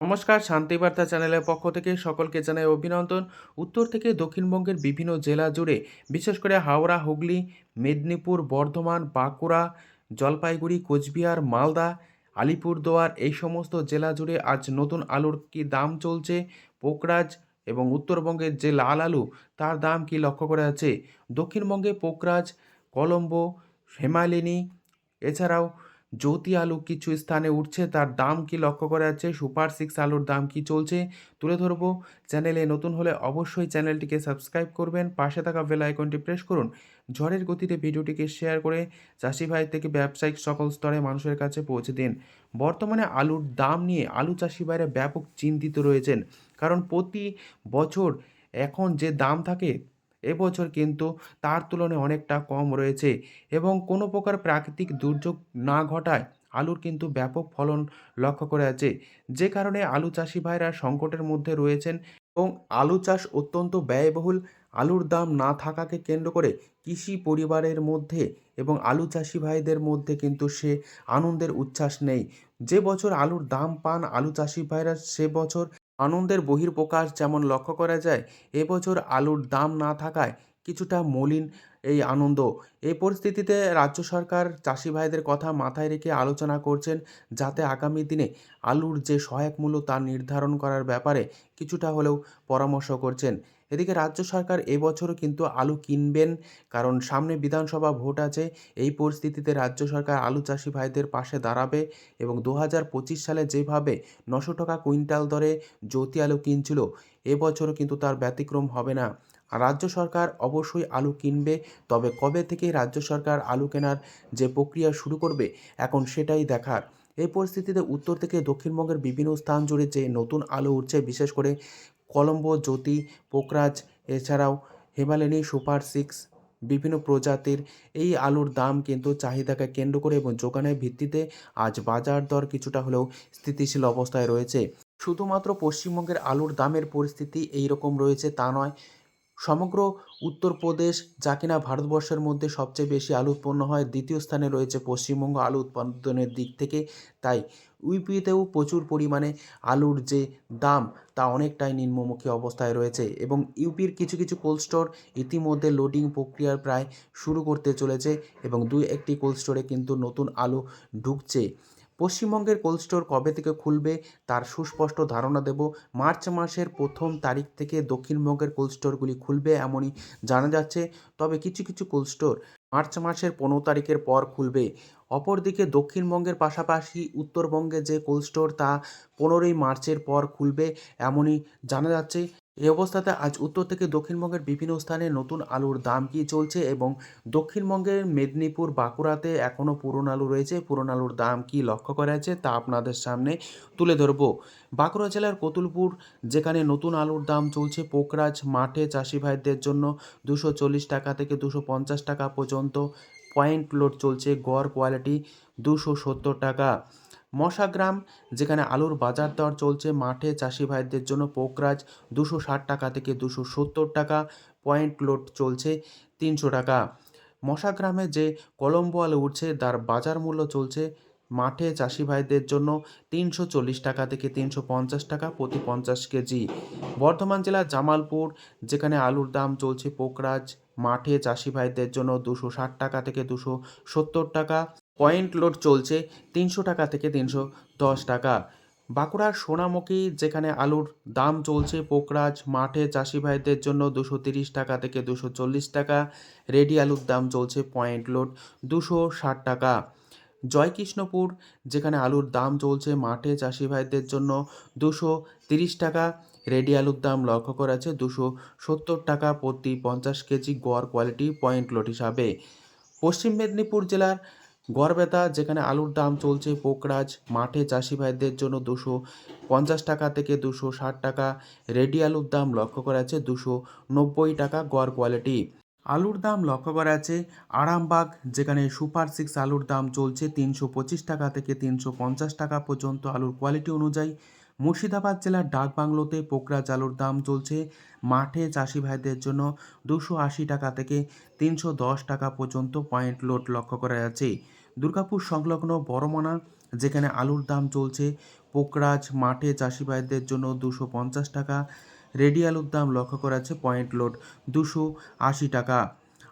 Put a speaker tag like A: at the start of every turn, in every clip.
A: নমস্কার শান্তিবার্তা চ্যানেলের পক্ষ থেকে সকলকে জানাই অভিনন্দন। উত্তর থেকে দক্ষিণবঙ্গের বিভিন্ন জেলা জুড়ে, বিশেষ করে হাওড়া, হুগলি, মেদিনীপুর, বর্ধমান, বাঁকুড়া, জলপাইগুড়ি, কোচবিহার, মালদা, আলিপুরদুয়ার এই সমস্ত জেলা জুড়ে আজ নতুন আলুর কি দাম চলছে? পোকরাজ এবং উত্তরবঙ্গের যে লাল আলু, তার দাম কি লক্ষ্য করা যাচ্ছে? দক্ষিণবঙ্গে পোকরাজ কলম্বো, হেমালিনী, এছাড়াও জ্যোতি আলু কিছু স্থানে উঠছে, তার দাম কি লক্ষ্য করা যাচ্ছে? সুপার সিক্স আলুর দাম কি চলছে? তুলে ধরবো। চ্যানেলে নতুন হলে অবশ্যই চ্যানেলটিকে সাবস্ক্রাইব করবেন। পাশে থাকা বেল আইকনটি প্রেস করুন। ঝড়ের গতিতে ভিডিওটিকে শেয়ার করে চাষি ভাই থেকে ব্যবসায়িক সকল স্তরে মানুষের কাছে পৌঁছে দিন। বর্তমানে আলুর দাম নিয়ে আলু চাষি ভাইরা ব্যাপক চিন্তিত রয়েছেন। কারণ প্রতি বছর এখন যে দাম থাকে এবছর কিন্তু তার তুলনায় অনেকটা কম রয়েছে এবং কোনো প্রকার প্রাকৃতিক দুর্যোগ না ঘটায় আলুর কিন্তু ব্যাপক ফলন লক্ষ্য করে আছে। যে কারণে আলু চাষি ভাইরা সংকটের মধ্যে রয়েছেন এবং আলু চাষ অত্যন্ত ব্যয়বহুল। আলুর দাম না থাকাকে কেন্দ্র করে কৃষি পরিবারের মধ্যে এবং আলু চাষি ভাইদের মধ্যে কিন্তু সে আনন্দের উচ্ছ্বাস নেই। যে বছর আলুর দাম পান আলু চাষি ভাইরা, সে বছর আনন্দের বহির্প্রকাশ যেমন লক্ষ্য করা যায়, এবছর আলুর দাম না থাকায় কিছুটা মলিন এই আনন্দ। এই পরিস্থিতিতে রাজ্য সরকার চাষি ভাইদের কথা মাথায় রেখে আলোচনা করছেন, যাতে আগামী দিনে আলুর যে সহায়ক মূল্য তা নির্ধারণ করার ব্যাপারে কিছুটা হলেও পরামর্শ করছেন। এদিকে রাজ্য সরকার এবছরও কিন্তু আলু কিনবেন, কারণ সামনে বিধানসভা ভোট আছে। এই পরিস্থিতিতে রাজ্য সরকার আলু চাষি ভাইদের পাশে দাঁড়াবে এবং দু হাজার পঁচিশ সালে যেভাবে নশো টাকা কুইন্টাল দরে জ্যোতি আলু কিনছিল এবছরও কিন্তু তার ব্যতিক্রম হবে না। রাজ্য সরকার অবশ্যই আলু কিনবে, তবে কবে থেকে রাজ্য সরকার আলু কেনার যে প্রক্রিয়া শুরু করবে, এখন সেটাই দেখার। এই পরিস্থিতিতে উত্তর থেকে দক্ষিণবঙ্গের বিভিন্ন স্থান জুড়ে যে নতুন আলু উঠছে, বিশেষ করে কলম্বো, জ্যোতি, পোকরাজ, এছাড়াও হিমালয়ানি সুপার সিক্স, বিভিন্ন প্রজাতির এই আলুর দাম কিন্তু চাহিদাকে কেন্দ্র করে এবং যোগানের ভিত্তিতে আজ বাজার দর কিছুটা হলেও স্থিতিশীল অবস্থায় রয়েছে। শুধুমাত্র পশ্চিমবঙ্গের আলুর দামের পরিস্থিতি এই রকম রয়েছে তা নয় সমগ্র উত্তরপ্রদেশ, যা কিনা ভারতবর্ষের মধ্যে সবচেয়ে বেশি আলু উৎপন্ন হয়, দ্বিতীয় স্থানে রয়েছে পশ্চিমবঙ্গ আলু উৎপাদনের দিক থেকে। তাই ইউপিতেও প্রচুর পরিমাণে আলুর যে দাম, তা অনেকটাই নিম্নমুখী অবস্থায় রয়েছে এবং ইউপির কিছু কিছু কোল্ড স্টোর ইতিমধ্যে লোডিং প্রক্রিয়ার প্রায় শুরু করতে চলেছে এবং দুই একটি কোল্ড স্টোরে কিন্তু নতুন আলু ঢুকছে। পশ্চিমবঙ্গের কোল্ড স্টোর কবে থেকে খুলবে তার সুস্পষ্ট ধারণা দেব। মার্চ মাসের প্রথম তারিখ থেকে দক্ষিণবঙ্গের কোল্ড স্টোরগুলি খুলবে এমনই জানা যাচ্ছে। তবে কিছু কিছু কোল্ড স্টোর মার্চ মাসের পনেরো তারিখের পর খুলবে। অপরদিকে দক্ষিণবঙ্গের পাশাপাশি উত্তরবঙ্গে যে কোল্ড স্টোর তা পনেরোই মার্চের পর খুলবে এমনই জানা যাচ্ছে। এই অবস্থাতে আজ উত্তর থেকে দক্ষিণবঙ্গের বিভিন্ন স্থানে নতুন আলুর দাম কী চলছে এবং দক্ষিণবঙ্গের মেদিনীপুর, বাঁকুড়াতে এখনও পুরনো আলু রয়েছে। পুরনো আলুর দাম কী লক্ষ্য করা আছে তা আপনাদের সামনে তুলে ধরব। বাঁকুড়া জেলার কতুলপুর, যেখানে নতুন আলুর দাম চলছে পোকরাজ মাঠে চাষি ভাইদের জন্য দুশো চল্লিশ টাকা থেকে দুশো পঞ্চাশ টাকা পর্যন্ত। পয়েন্ট লোড চলছে গড় কোয়ালিটি দুশো সত্তর টাকা। মশাগ্রাম, যেখানে আলুর বাজার দর চলছে মাঠে চাষি ভাইদের জন্য পোকরাজ দুশো ষাট টাকা থেকে দুশো সত্তর টাকা, পয়েন্ট লোড চলছে তিনশো টাকা। মশাগ্রামে যে কলম্বো আলু উঠছে, তার বাজার মূল্য চলছে মাঠে চাষি ভাইদের জন্য তিনশো চল্লিশ টাকা থেকে তিনশো পঞ্চাশ টাকা প্রতি পঞ্চাশ কেজি। বর্ধমান জেলার জামালপুর, যেখানে আলুর দাম চলছে পোকরাজ, মাঠে চাষি ভাইদের জন্য দুশো ষাট টাকা থেকে দুশো সত্তর টাকা। পয়েন্ট লোড চলছে তিনশো টাকা থেকে তিনশো দশ টাকা। বাঁকুড়ার সোনামুখী, যেখানে আলুর দাম চলছে পোকরাজ, মাঠে চাষি ভাইদের জন্য দুশো তিরিশ টাকা থেকে দুশো চল্লিশ টাকা। রেডি আলুর দাম চলছে পয়েন্ট লোড দুশো ষাট টাকা। জয়কৃষ্ণপুর, যেখানে আলুর দাম চলছে মাঠে চাষি ভাইদের জন্য দুশো তিরিশ টাকা। রেডি আলুর দাম লক্ষ্য করা আছে দুশো সত্তর টাকা প্রতি পঞ্চাশ কেজি গড় কোয়ালিটি পয়েন্ট লোড হিসাবে। পশ্চিম মেদিনীপুর জেলার গড়বেতা, যেখানে আলুর দাম চলছে পোকরাজ, মাঠে চাষি ভাইদের জন্য দুশো পঞ্চাশ টাকা থেকে দুশো ষাট টাকা। রেডি আলুর দাম লক্ষ্য করা আছে দুশো নব্বই টাকা গড় কোয়ালিটি। আলুর দাম লক্ষ্য করা আছে আরামবাগ, যেখানে সুপার সিক্স আলুর দাম চলছে তিনশো পঁচিশ টাকা থেকে তিনশো পঞ্চাশ টাকা পর্যন্ত। আলুর কোয়ালিটি অনুযায়ী মুর্শিদাবাদ জেলার ডাকবাংলোতে পোকরাজ আলুর দাম চলছে। মাঠে চাষি ভাইদের জন্য দুশো আশি টাকা থেকে তিনশো দশ টাকা পর্যন্ত পয়েন্ট লোড লক্ষ্য করা যাচ্ছে। দুর্গাপুর সংলগ্ন বড়মনা, যেখানে আলুর দাম চলছে, পোকরাজ মাঠে চাষি ভাইদের জন্য দুশো পঞ্চাশ টাকা, রেডি আলুর দাম লক্ষ্য করা যাচ্ছে পয়েন্ট লোড দুশো আশি টাকা।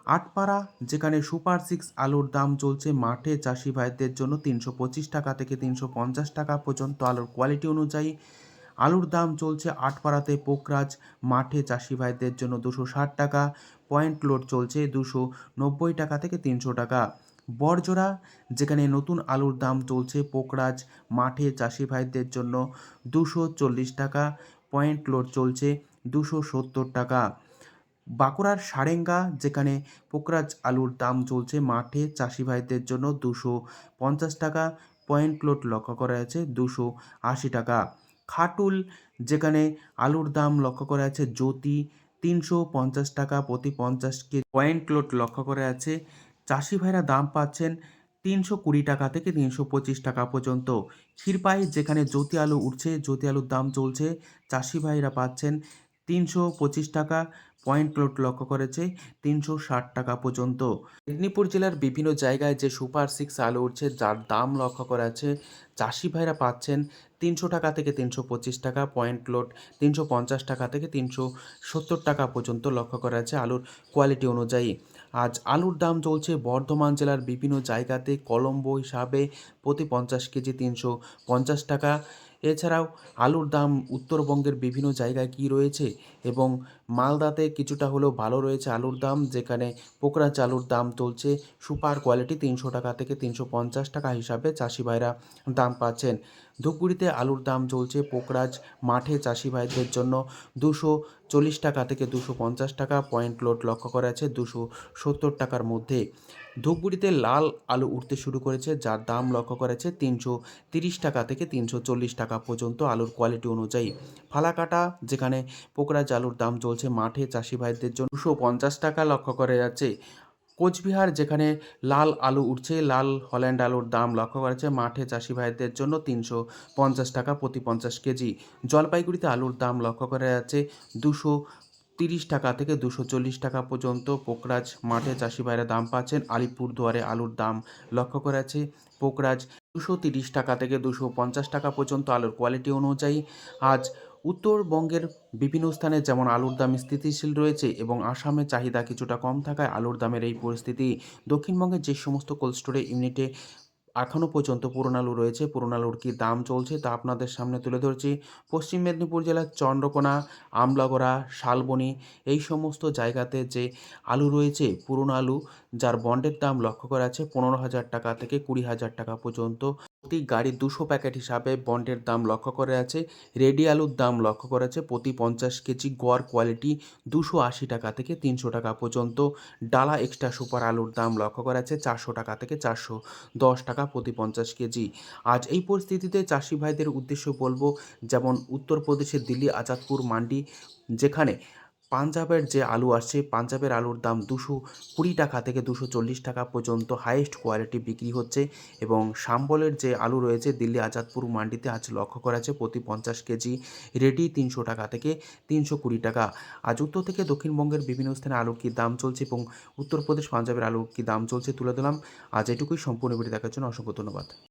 A: আটপাড়া, যেখানে সুপার সিক্স আলুর দাম চলছে মাঠে, চাষি ভাইদের জন্য তিনশো পঁচিশ টাকা থেকে তিনশো পঞ্চাশ টাকা পর্যন্ত আলুর কোয়ালিটি অনুযায়ী। আলুর দাম চলছে আটপাড়াতে পোকরাজ, মাঠে চাষি ভাইদের জন্য দুশো ষাট টাকা, পয়েন্ট লোড চলছে দুশো নব্বই টাকা থেকে তিনশো টাকা। বরজোড়া, যেখানে নতুন আলুর দাম চলছে পোকরাজ, মাঠে চাষি ভাইদের জন্য দুশো চল্লিশ টাকা, পয়েন্ট লোড চলছে দুশো সত্তর টাকা। বাঁকুড়ার সারেঙ্গা, যেখানে পোকরাজ আলুর দাম চলছে মাঠে চাষি ভাইদের জন্য দুশো পঞ্চাশ টাকা, পয়েন্ট লোড লক্ষ্য করা যাচ্ছে দুশো আশি টাকা। খাটুল, যেখানে আলুর দাম লক্ষ্য করা যাচ্ছে জ্যোতি, তিনশো পঞ্চাশ টাকা প্রতি পঞ্চাশ কে পয়েন্ট লোড লক্ষ্য করা আছে চাষি ভাইরা দাম পাচ্ছেন তিনশো কুড়ি টাকা থেকে তিনশো পঁচিশ টাকা পর্যন্ত। ক্ষীরপাই, যেখানে জ্যোতি আলু উঠছে, জ্যোতি আলুর দাম চলছে চাষি ভাইরা পাচ্ছেন তিনশো পঁচিশ টাকা পয়েন্ট লোড লক্ষ্য করেছে তিনশো ষাট টাকা পর্যন্ত। মেদিনীপুর জেলার বিভিন্ন জায়গায় যে সুপার সিক্স আলু উঠছে, যার দাম লক্ষ্য করা আছে চাষি ভাইরা পাচ্ছেন তিনশো টাকা থেকে তিনশো পঁচিশ টাকা, পয়েন্ট লোড তিনশো পঞ্চাশ টাকা থেকে তিনশো সত্তর টাকা পর্যন্ত লক্ষ্য করা আছে আলুর কোয়ালিটি অনুযায়ী। আজ আলুর দাম চলছে বর্ধমান জেলার বিভিন্ন জায়গাতে কলম্বো হিসাবে প্রতি পঞ্চাশ কেজি তিনশো পঞ্চাশ টাকা এছাড়াও আলুর দাম উত্তরবঙ্গের বিভিন্ন জায়গায় কী রয়েছে এবং মালদাতে কিছুটা হলেও ভালো রয়েছে আলুর দাম, যেখানে পোকরাজ চালুর দাম চলছে সুপার কোয়ালিটি তিনশো টাকা থেকে তিনশো পঞ্চাশ টাকা হিসাবে চাষি ভাইরা দাম পাচ্ছেন। ধূপগুড়িতে আলুর দাম চলছে পোকরাজ মাঠে চাষি ভাইদের জন্য দুশো চল্লিশ টাকা থেকে দুশো পঞ্চাশ টাকা পয়েন্ট লোড লক্ষ্য করা আছে দুশো সত্তর টাকার মধ্যে। ধূপগুড়িতে লাল আলু উঠতে শুরু করেছে, যার দাম লক্ষ্য করেছে তিনশো তিরিশ টাকা থেকে তিনশো চল্লিশ টাকা পর্যন্ত আলুর কোয়ালিটি অনুযায়ী। ফালাকাটা, যেখানে পোকরাজ আলুর দাম চলছে মাঠে চাষি ভাইদের জন্য দুশো পঞ্চাশ টাকা লক্ষ্য করা যাচ্ছে। কোচবিহার, যেখানে লাল আলু উঠছে, লাল হল্যান্ড আলুর দাম লক্ষ্য করেছে মাঠে চাষি ভাইদের জন্য তিনশো পঞ্চাশ টাকা প্রতি পঞ্চাশ কেজি। জলপাইগুড়িতে আলুর দাম লক্ষ্য করা যাচ্ছে দুশো তিরিশ টাকা থেকে দুশো চল্লিশ টাকা পর্যন্ত। পোকরাজ মাঠে চাষি ভাইরা দাম পাচ্ছেন আলিপুরদুয়ারে আলুর দাম লক্ষ্য করা আছে পোকরাজ দুশো তিরিশ টাকা থেকে দুশো পঞ্চাশ টাকা পর্যন্ত আলুর কোয়ালিটি অনুযায়ী। আজ উত্তরবঙ্গের বিভিন্ন স্থানে যেমন আলুর দাম স্থিতিশীল রয়েছে এবং আসামে চাহিদা কিছুটা কম থাকায় আলুর দামের এই পরিস্থিতি, দক্ষিণবঙ্গের যে সমস্ত কোল্ড স্টোরে ইউনিটে এখনও পর্যন্ত পুরনো আলু রয়েছে। পুরনো আলুর কী দাম চলছে তা আপনাদের সামনে তুলে ধরছি। পশ্চিম মেদিনীপুর জেলার চন্দ্রকোনা, আমলাগড়া, শালবনি এই সমস্ত জায়গাতে যে আলু রয়েছে, পুরনো আলু, যার বন্ডের দাম লক্ষ্য করা আছে পনেরো হাজার টাকা থেকে কুড়ি হাজার টাকা পর্যন্ত। প্রতি গাড়ি দুশো প্যাকেট হিসাবে বন্ডের দাম লক্ষ্য করে আছে। রেডি আলুর দাম লক্ষ্য করা আছে প্রতি পঞ্চাশ কেজি গড় কোয়ালিটি দুশো আশি টাকা থেকে তিনশো টাকা পর্যন্ত। ডালা এক্সট্রা সুপার আলুর দাম লক্ষ্য করা আছে চারশো টাকা থেকে চারশো দশ টাকা প্রতি পঞ্চাশ কেজি। আজ এই পরিস্থিতিতে চাষি ভাইদের উদ্দেশ্য বলব, যেমন উত্তরপ্রদেশের দিল্লি, আজাদপুর, মান্ডি, যেখানে পাঞ্জাবের যে আলু আসছে, পাঞ্জাবের আলুর দাম দুশো কুড়ি টাকা থেকে দুশো চল্লিশ টাকা পর্যন্ত হাইয়েস্ট কোয়ালিটি বিক্রি হচ্ছে এবং সাম্বলের যে আলু রয়েছে, দিল্লি আজাদপুর মান্ডিতে আজ লক্ষ্য করা আছে প্রতি পঞ্চাশ কেজি রেডি তিনশো টাকা থেকে তিনশো কুড়ি টাকা। আজ উত্তর থেকে দক্ষিণবঙ্গের বিভিন্ন স্থানে আলুর কী দাম চলছে এবং উত্তরপ্রদেশ পাঞ্জাবের আলুর কী দাম চলছে তুলে দিলাম আজ এটুকুই, সম্পূর্ণ ভিডিও দেখার জন্য অসংখ্য ধন্যবাদ।